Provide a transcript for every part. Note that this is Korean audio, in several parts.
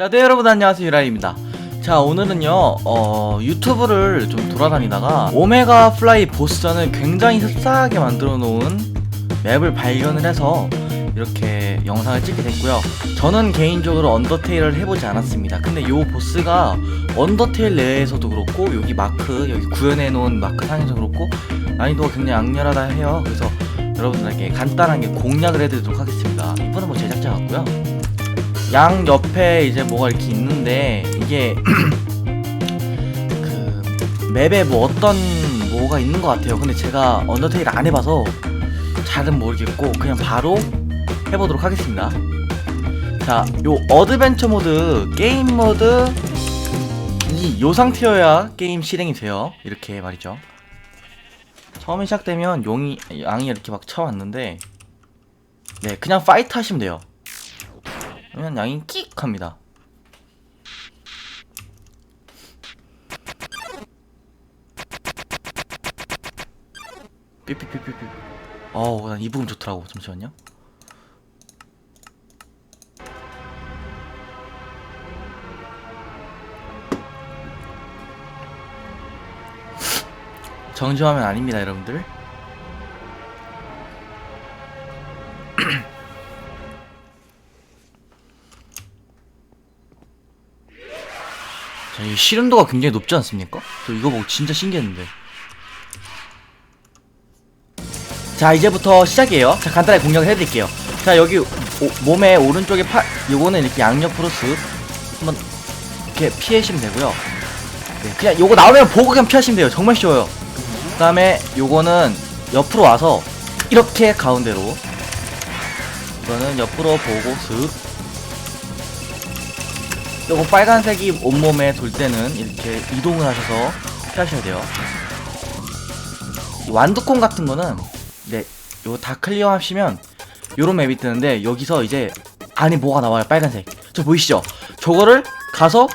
자, 네 여러분 안녕하세요 유라입니다. 자, 오늘은요 어, 유튜브를 좀 돌아다니다가 오메가 플라이 보스전을 굉장히 흡사하게 만들어 놓은 맵을 발견을 해서 이렇게 영상을 찍게 됐고요. 저는 개인적으로 언더테일을 해보지 않았습니다. 근데 요 보스가 언더테일 내에서도 그렇고 여기 마크 여기 구현해 놓은 마크 상에서 그렇고 난이도가 굉장히 악렬하다 해요. 그래서 여러분들에게 간단하게 공략을 해드리도록 하겠습니다. 이번엔 뭐 제작자 같고요. 양 옆에 이제 뭐가 이렇게 있는데 이게 그 맵에 뭐 어떤 뭐가 있는 것 같아요. 근데 제가 언더테일 안 해봐서 잘은 모르겠고 그냥 바로 해보도록 하겠습니다. 자, 요 어드벤처 모드 게임 모드 이 요 상태여야 게임 실행이 돼요. 이렇게 말이죠. 처음에 시작되면 용이 양이 이렇게 막 쳐왔는데 네 그냥 파이트 하시면 돼요. 그러면 양이 끽 합니다. 삐삐삐삐삐. 어우, 난 이 부분 좋더라고. 잠시만요. 정지화면 아닙니다, 여러분들. 실현도가 굉장히 높지 않습니까? 저 이거 보고 진짜 신기했는데. 자, 이제부터 시작이에요. 자, 간단하게 공략을 해드릴게요. 자, 여기 오, 몸의 오른쪽에 팔, 요거는 이렇게 양옆으로 쓱 한번 이렇게 피하시면 되고요. 네, 그냥 요거 나오면 보고 그냥 피하시면 돼요. 정말 쉬워요. 그 다음에 요거는 옆으로 와서 이렇게 가운데로 이거는 옆으로 보고 슥 요거 빨간색이 온몸에 돌 때는 이렇게 이동을 하셔서 피하셔야 돼요. 이 완두콩 같은 거는 네, 요거 다 클리어 하시면 요런 맵이 뜨는데 여기서 이제 안에 뭐가 나와요? 빨간색. 저 보이시죠? 저거를 가서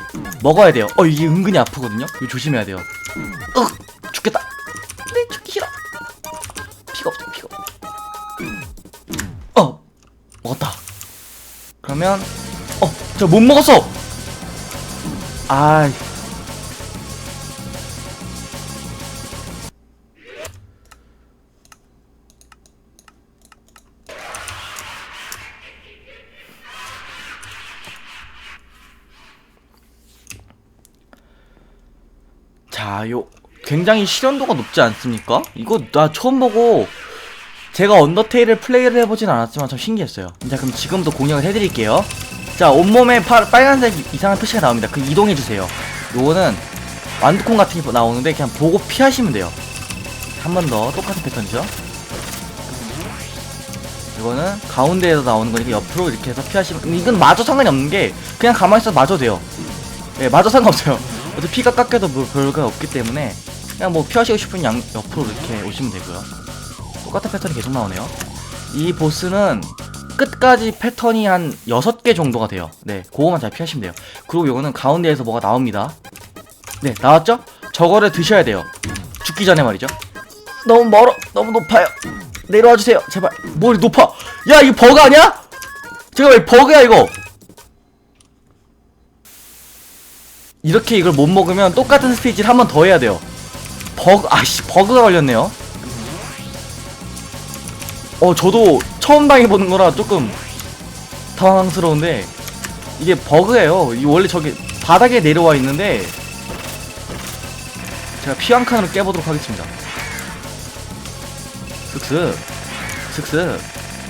먹어야 돼요. 어 이게 은근히 아프거든요? 이거 조심해야 돼요. 윽 죽겠다. 네 죽기 싫어 피가 없어 피가 어 먹었다. 그러면 어 저 못 먹었어 아 자, 요 굉장히 실현도가 높지 않습니까? 이거 나 처음 보고 제가 언더테일을 플레이를 해보진 않았지만 참 신기했어요. 자, 그럼 지금부터 공략을 해드릴게요. 자, 온몸에 파, 빨간색 이상한 표시가 나옵니다. 그 이동해주세요. 요거는 완두콩 같은 게 나오는데 그냥 보고 피하시면 돼요. 한 번 더 똑같은 패턴이죠. 이거는 가운데에서 나오는 거니까 옆으로 이렇게 해서 피하시면 이건 마저 상관이 없는 게 그냥 가만히 있어도 맞아도 돼요. 예, 맞아 상관없어요. 어차피 피가 깎여도 뭐 별거 없기 때문에 그냥 뭐 피하시고 싶은 양 옆으로 이렇게 오시면 되고요. 똑같은 패턴이 계속 나오네요. 이 보스는 끝까지 패턴이 한 6개 정도가 돼요. 네, 그거만 잘 피하시면 돼요. 그리고 요거는 가운데에서 뭐가 나옵니다. 네, 나왔죠? 저거를 드셔야 돼요. 죽기 전에 말이죠. 너무 멀어, 너무 높아요. 내려와 주세요, 제발. 뭘 높아? 야, 이거 버그 아니야? 왜 버그야 이거? 이렇게 이걸 못 먹으면 똑같은 스테이지를 한번 더 해야 돼요. 버그, 아씨, 버그가 걸렸네요. 어, 저도 처음 당해보는 거라 조금 당황스러운데, 이게 버그예요. 이 원래 저기 바닥에 내려와 있는데, 제가 피 한 칸으로 깨보도록 하겠습니다. 슥슥, 슥슥,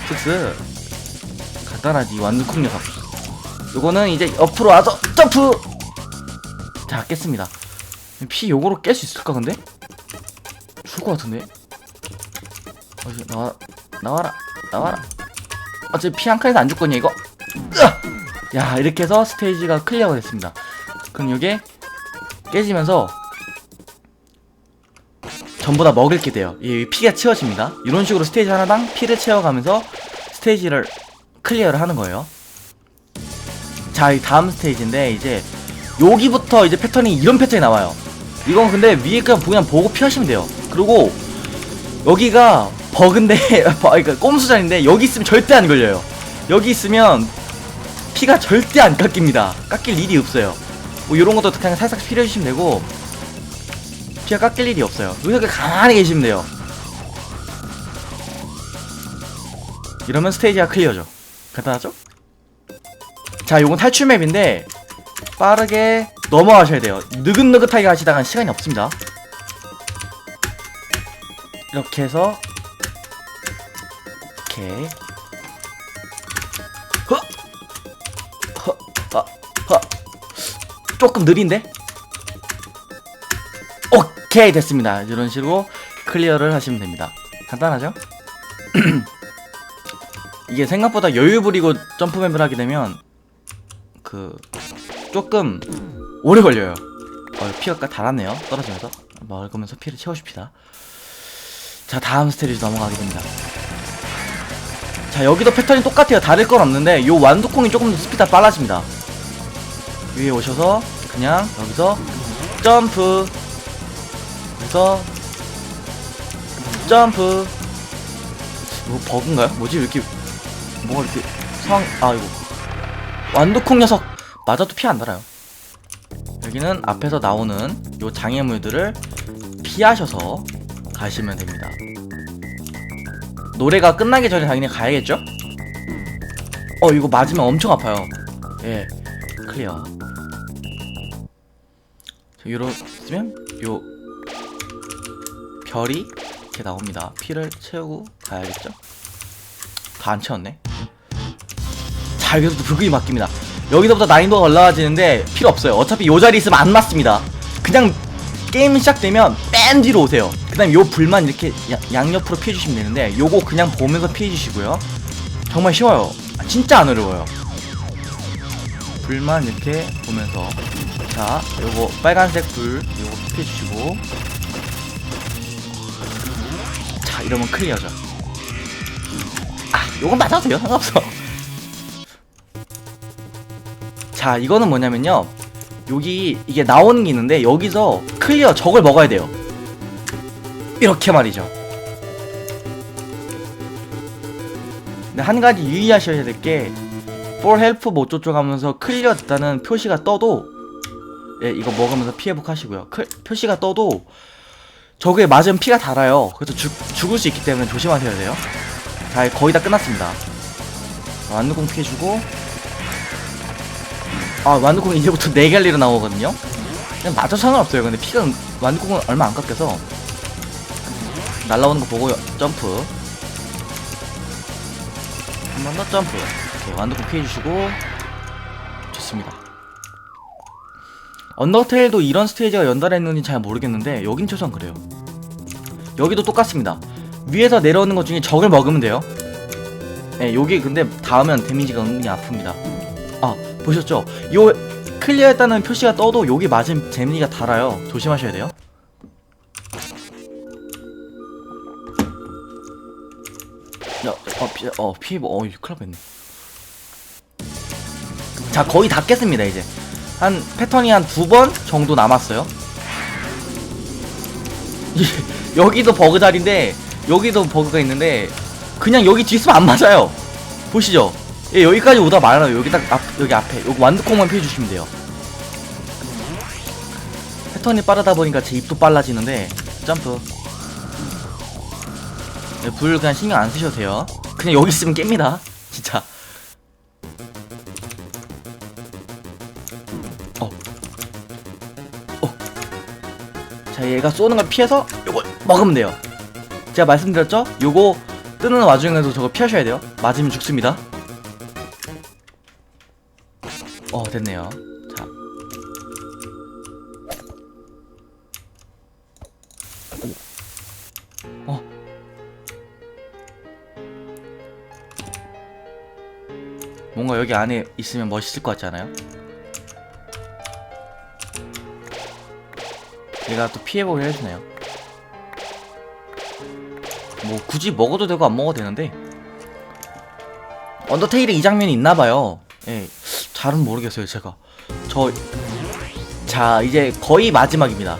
슥슥. 간단하지, 완두콩 녀석. 요거는 이제 옆으로 와서 점프! 자 깼습니다 피 요거로 깰 수 있을까 근데? 죽을 것 같은데? 어디 나와 나와라 나와라 어차피 피 한 칸에서 안 죽거든요 이거! 야 이렇게 해서 스테이지가 클리어가 됐습니다 그럼 요게 깨지면서 전부 다 먹을 게 돼요 이 피가 채워집니다 이런 식으로 스테이지 하나당 피를 채워가면서 스테이지를 클리어를 하는 거예요 자, 이 다음 스테이지인데 이제 여기부터 이제 패턴이 이런 패턴이 나와요. 이건 근데 위에 그냥 보고 피하시면 돼요. 그리고 여기가 버그인데, 그러니까 꼼수잔인데 여기 있으면 절대 안 걸려요. 여기 있으면 피가 절대 안 깎입니다. 깎일 일이 없어요. 뭐 이런 것도 그냥 살짝 필요해주시면 되고 피가 깎일 일이 없어요. 여기서 그냥 가만히 계시면 돼요. 이러면 스테이지가 클리어죠. 간단하죠? 자, 요건 탈출 맵인데 빠르게 넘어가셔야 돼요. 느긋느긋하게 하시다가 시간이 없습니다. 이렇게 해서 이렇게 허! 허! 허! 허! 조금 느린데? 오케이 됐습니다. 이런 식으로 클리어를 하시면 됩니다. 간단하죠? 이게 생각보다 여유 부리고 점프맵을 하게 되면 그 조금 오래 걸려요. 어, 피가 달았네요. 떨어지면서 먹으면서 피를 채워줍시다. 자 다음 스테이지 넘어가게 됩니다. 자 여기도 패턴이 똑같아요. 다를 건 없는데 요 완두콩이 조금 더 스피드가 빨라집니다. 위에 오셔서 그냥 여기서 점프 그래서 점프 뭐 버그인가요? 뭐지 왜 이렇게 뭐가 이렇게 상황 아 이거 완두콩 녀석 맞아도 피 안 달아요 여기는 앞에서 나오는 요 장애물들을 피하셔서 가시면 됩니다 노래가 끝나기 전에 당연히 가야겠죠? 어 이거 맞으면 엄청 아파요. 예 클리어. 자, 이러면 요 별이 이렇게 나옵니다. 피를 채우고 가야겠죠? 다 안 채웠네. 자 여기서부터 불금이 바뀝니다. 여기서부터 난이도가 올라가지는데 필요 없어요. 어차피 요 자리 있으면 안 맞습니다. 그냥 게임 시작되면 뺀 뒤로 오세요. 그 다음에 요 불만 이렇게 야- 양옆으로 피해주시면 되는데 요거 그냥 보면서 피해주시고요. 정말 쉬워요. 아, 진짜 안 어려워요. 불만 이렇게 보면서 자 요거 빨간색 불 요거 피해주시고. 자 이러면 클리어죠. 아 요건 맞아도 돼요. 상관없어. 자 이거는 뭐냐면요 여기 이게 나오는 게 있는데 여기서 클리어 적을 먹어야 돼요. 이렇게 말이죠. 근데 한 가지 유의하셔야 될 게 for help 뭐 어쩌고 하면서 클리어 됐다는 표시가 떠도 예 이거 먹으면서 피해 복 하시고요. 클- 표시가 떠도 저게 맞으면 피가 달아요. 그래서 죽, 죽을 수 있기 때문에 조심하셔야 돼요. 자 거의 다 끝났습니다. 완두콩 피해주고 아 완두콩 이제부터 4갈리로 나오거든요? 그냥 맞아 상관없어요. 근데 피가 완두콩은 얼마 안 깎여서. 날라오는 거 보고 점프. 한 번 더 점프. 이렇게 완두콩 피해주시고. 좋습니다. 언더테일도 이런 스테이지가 연달아 있는지 잘 모르겠는데 여긴 최소한 그래요. 여기도 똑같습니다. 위에서 내려오는 것 중에 적을 먹으면 돼요. 네, 여기 근데 닿으면 데미지가 은근히 아픕니다. 아 보셨죠? 요 클리어했다는 표시가 떠도 여기 맞은 데미지가 달아요 조심하셔야 돼요 야, 어, 피, 어, 피, 어, 큰일 날 뻔했네. 자, 거의 다 깼습니다, 이제. 한, 패턴이 한 두 번 정도 남았어요. 이- 여기도 버그 자리인데, 여기도 버그가 있는데, 그냥 여기 뒤 있으면 안 맞아요. 보시죠. 예, 여기까지 오다 말아요. 여기 딱 앞, 여기 앞에. 여기 완두콩만 피해주시면 돼요. 패턴이 빠르다 보니까 제 입도 빨라지는데, 점프. 네, 불 그냥 신경 안 쓰셔도 돼요. 그냥 여기 있으면 깹니다. 진짜. 어. 어. 자, 얘가 쏘는 걸 피해서 요거 먹으면 돼요. 제가 말씀드렸죠? 요거 뜨는 와중에도 저거 피하셔야 돼요. 맞으면 죽습니다. 어, 됐네요. 자. 오. 어. 뭔가 여기 안에 있으면 멋있을 것 같지 않아요? 얘가 또 피해보게 해주네요 뭐 굳이 먹어도 되고 안 먹어도 되는데 언더테일에 이 장면이 있나봐요 예, 잘은 모르겠어요 제가. 저... 자 이제 거의 마지막입니다.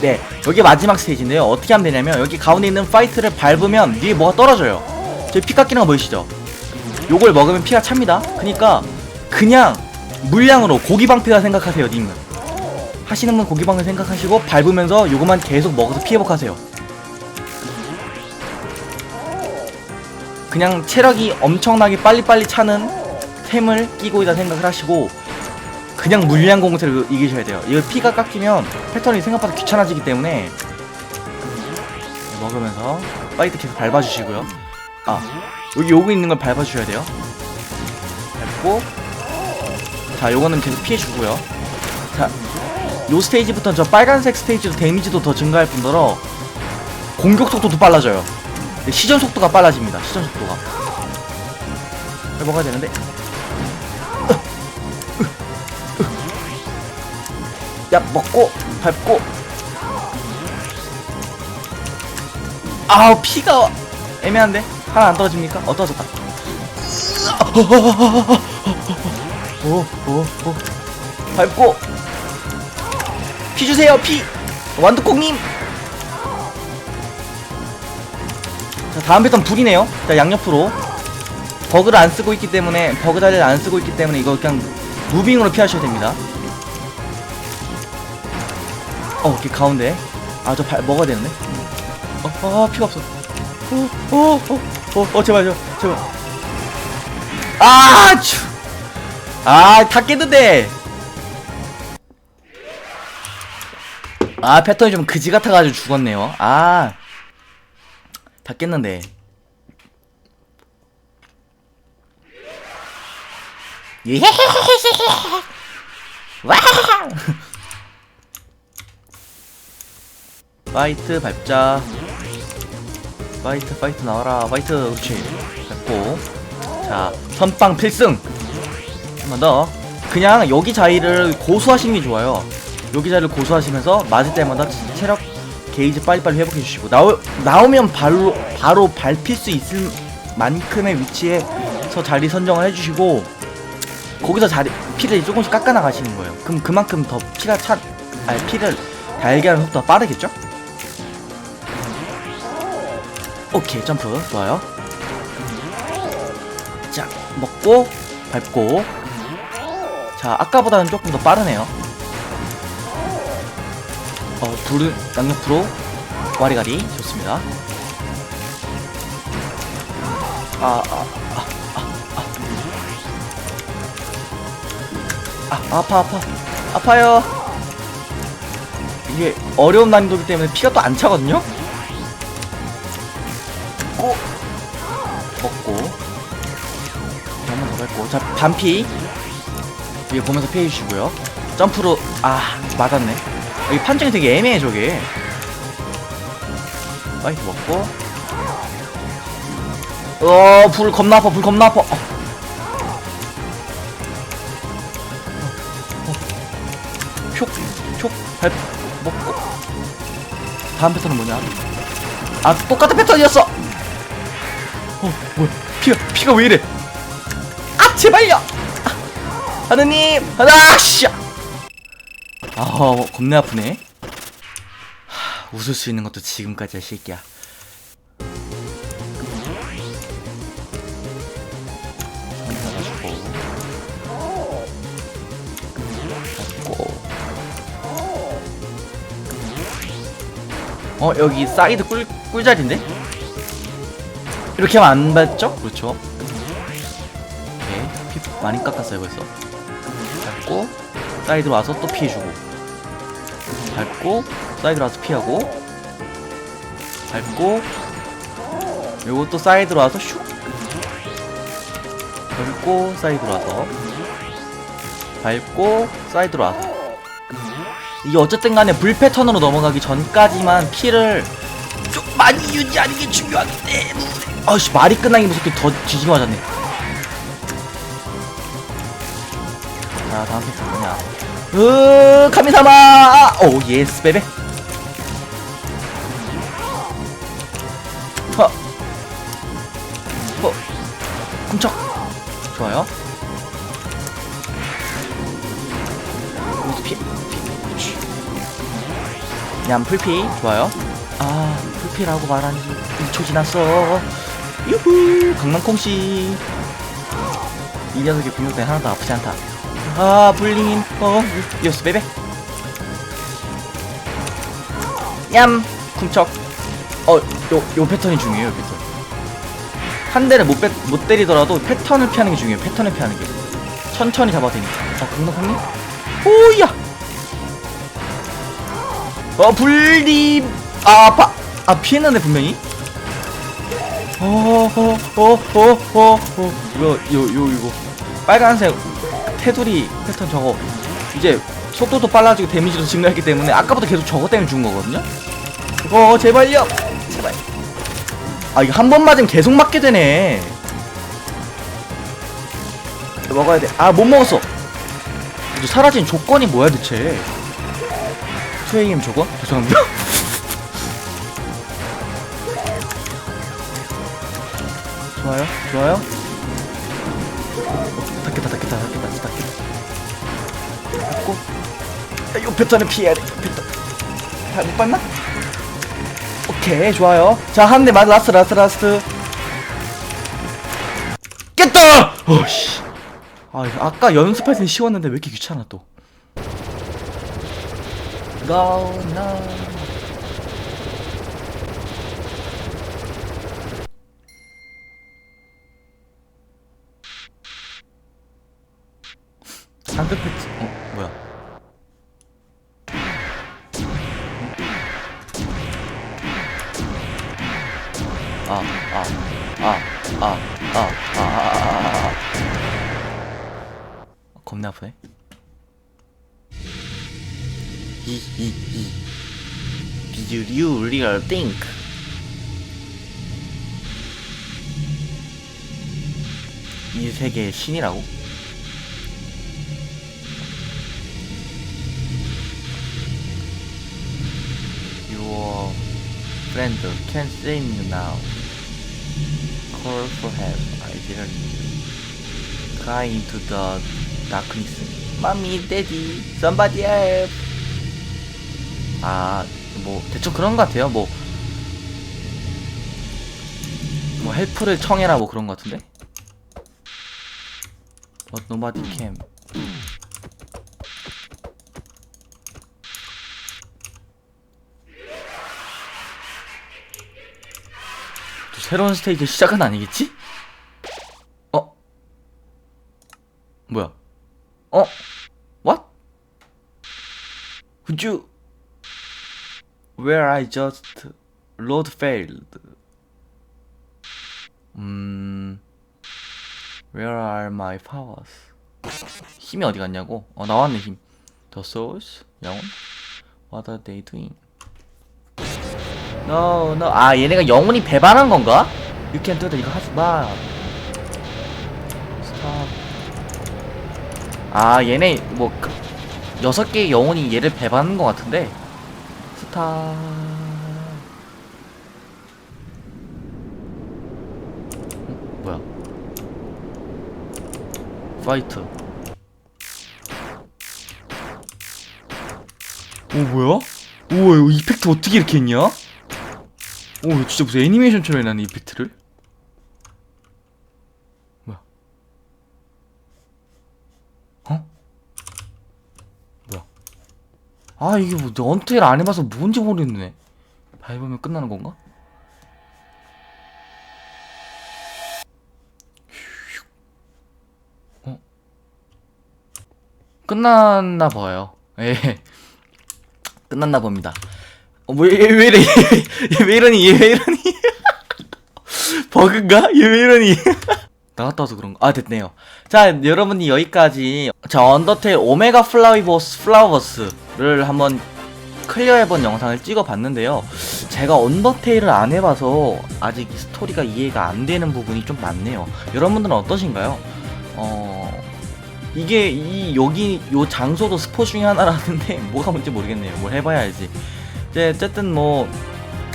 네 여기 마지막 스테이지인데요. 어떻게 하면 되냐면 여기 가운데 있는 파이트를 밟으면 위에 뭐가 떨어져요. 저기 피 깎이는 거 보이시죠? 요걸 먹으면 피가 찹니다. 그니까 그냥 물량으로 고기 방패라 생각하세요 님은. 하시는 분 고기 방패 생각하시고 밟으면서 요것만 계속 먹어서 피해 복하세요. 그냥 체력이 엄청나게 빨리빨리 차는 템을 끼고 있다 생각을 하시고 그냥 물량 공세를 이기셔야 돼요. 이거 피가 깎이면 패턴이 생각보다 귀찮아지기 때문에 먹으면서 파이트 계속 밟아주시고요. 아 여기 요거 있는 걸 밟아주셔야 돼요. 밟고. 자 요거는 계속 피해주고요. 자요 스테이지부터 저 빨간색 스테이지도 데미지도 더 증가할 뿐더러 공격 속도도 빨라져요. 시전 속도가 빨라집니다 시전 속도가. 잘 먹어야 되는데 야 먹고 밟고. 아우 피가 애매한데? 하나 안 떨어집니까? 어 떨어졌다. 오오오 밟고. 피 주세요 피. 완두콩님. 자 다음 패턴 불이네요. 자 양옆으로. 버그를 안 쓰고 있기 때문에 버그 자리를 안 쓰고 있기 때문에 이거 그냥 무빙으로 피하셔야 됩니다 어 이렇게 가운데. 아저 먹어야 되는데? 어, 어 피가 없어. 어 어 어 어 어, 어, 제발 저 제발. 아 쭈. 아다 깼는데. 아 패턴이 좀 그지 같아가지고 죽었네요. 아 다 깼는데. 예와 파이트 밟자. 파이트 파이트 나와라. 파이트 그렇지. 밟고. 자 선빵 필승. 한 번 더. 그냥 여기 자리를 고수하시는 게 좋아요. 여기 자리를 고수하시면서 맞을 때마다 체력 게이지 빨리빨리 회복해 주시고. 나오, 나오면 바로 바로 밟힐 수 있을 만큼의 위치에서 자리 선정을 해주시고 거기서 자리 피를 조금씩 깎아 나가시는 거예요. 그럼 그만큼 더 피가 차 아니 피를 달걀하는 속도가 빠르겠죠? 오케이 점프. 좋아요. 자 먹고 밟고. 자 아까보다는 조금 더 빠르네요. 어 불은 양옆으로. 와리가리. 좋습니다. 아아아 아. 아, 아파 아파. 아파요. 이게 어려운 난이도이기 때문에 피가 또 안 차거든요 먹고 먹고. 한번 더 밟고. 자 반피. 위에 보면서 피해 주시고요. 점프로 아 맞았네. 여기 판정이 되게 애매해 저게. 파이트 먹고. 어불 겁나 아파 불 겁나 아파. 어. 촉촉 먹고. 다음 패턴은 뭐냐? 아 똑같은 패턴이었어 어 뭐야? 피가 피가 왜 이래? 아 제발요! 아, 하느님! 하나 씨아 겁내 아프네. 하, 웃을 수 있는 것도 지금까지야 새끼야. 어 여기 사이드 꿀 꿀자리인데 이렇게 하면 안 밟죠? 그렇죠. 오케이 피 많이 깎았어요 벌써. 밟고 사이드로 와서 또 피해주고 밟고 사이드로 와서 피하고 밟고 또 사이드로 와서 슉 밟고 사이드로 와서 밟고 사이드로 와서 이게 어쨌든 간에 불 패턴으로 넘어가기 전까지만 피를 좀 많이 유지하는 게 중요하기 때문에 아씨 말이 끝나기 무섭게 더 뒤지게 맞았네. 자 다음 패턴 뭐냐? 으 카미사마! 오 예스 베베. 허. 허. 쿵척 좋아요. 피, 피. 냠 풀피. 좋아요 아 풀피라고 말한 지 2초 지났어. 유후 강낭콩씨. 이 녀석의 공격 때문에 하나도 아프지 않다. 아 불링인 어 예스 베베. 얌 쿵척. 어요 요 패턴이 중요해요 요 패턴. 한 대를 못, 빼, 못 때리더라도 패턴을 피하는 게 중요해요 패턴을 피하는 게. 천천히 잡아도 되니까. 어 강력함님? 오야! 어 불림 아 아파. 아 피했는데 분명히? 어 어 어 어 어 어 이거 요 요 이거. 빨간색 테두리 패턴 저거. 이제 속도도 빨라지고 데미지도 증가했기 때문에 아까부터 계속 저거 때문에 죽은 거거든요? 어 제발요. 제발. 아 이거 한 번 맞으면 계속 맞게 되네. 먹어야 돼 아 못 먹었어. 사라진 조건이 뭐야 대체? 투에임 저거? 죄송합니다 좋아요? 좋아요? 어, 닦겠다 닦겠다 닦겠다 닦겠다. 닦고. 야, 요 패턴을 피해야 돼요 패턴 아, 못 봤나? 오케이 좋아요. 자 한 대 맞아 라스트 라스트 라스트. 깼다! 어씨. 아 아까 연습할 땐 쉬웠는데 왜 이렇게 귀찮아 또? Go now 패치 어 뭐야 아, 아, 아, 아, 아, 아, 아, 아, 아. 겁나 아프네. 이, 이, 이. Did you really think? 이 세계의 신이라고? Friend can save you now. Call for help. I didn't cry into the darkness. Mommy, Daddy, somebody help. 아, 뭐 대충 그런 것 같아요. 뭐, 뭐 헬프를 청해라 뭐 그런 것 같은데. But nobody came. 새로운 스테이지 시작은 아니겠지? 어? 뭐야? 어? What? Would you? Where I just load failed. 음. Where are my powers? 힘이 어디 갔냐고? 어 나왔네 힘. The souls 영혼. What are they doing? No, no. 아, 얘네가 영혼이 배반한 건가? You can't do that. 이거 하지 마. Stop. 아, 얘네 뭐 그, 여섯 개의 영혼이 얘를 배반한 것 같은데. 스탑. 어, 뭐야? 파이트. 오 뭐야? 우와 이거 이펙트 어떻게 이렇게 했냐? 오 진짜 무슨 애니메이션처럼 해놨네 이펙트를. 뭐야? 어? 뭐야? 아 이게 뭐 언테일 안 해봐서 뭔지 모르겠네. 밟으면 끝나는 건가? 어? 끝났나 봐요. 예. 끝났나 봅니다 어, 뭐, 얘, 왜 이래? 얘 왜 이러니? 얘 왜 이러니? 버그인가? 얘 왜 이러니? 나갔다 와서 그런가? 아, 됐네요. 자, 여러분이 여기까지, 자, 언더테일 오메가 플라이버스, 플라워버스를 한번 클리어해본 영상을 찍어봤는데요. 제가 언더테일을 안 해봐서 아직 이 스토리가 이해가 안 되는 부분이 좀 많네요. 여러분들은 어떠신가요? 어, 이게, 이, 여기, 요 장소도 스포 중에 하나라는데, 뭐가 뭔지 모르겠네요. 뭘 해봐야 알지. 네, 어쨌든 뭐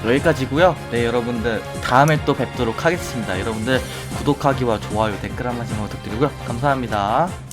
여기까지고요. 네, 여러분들 다음에 또 뵙도록 하겠습니다. 여러분들 구독하기와 좋아요, 댓글 한 말씀 부탁드리고요. 감사합니다.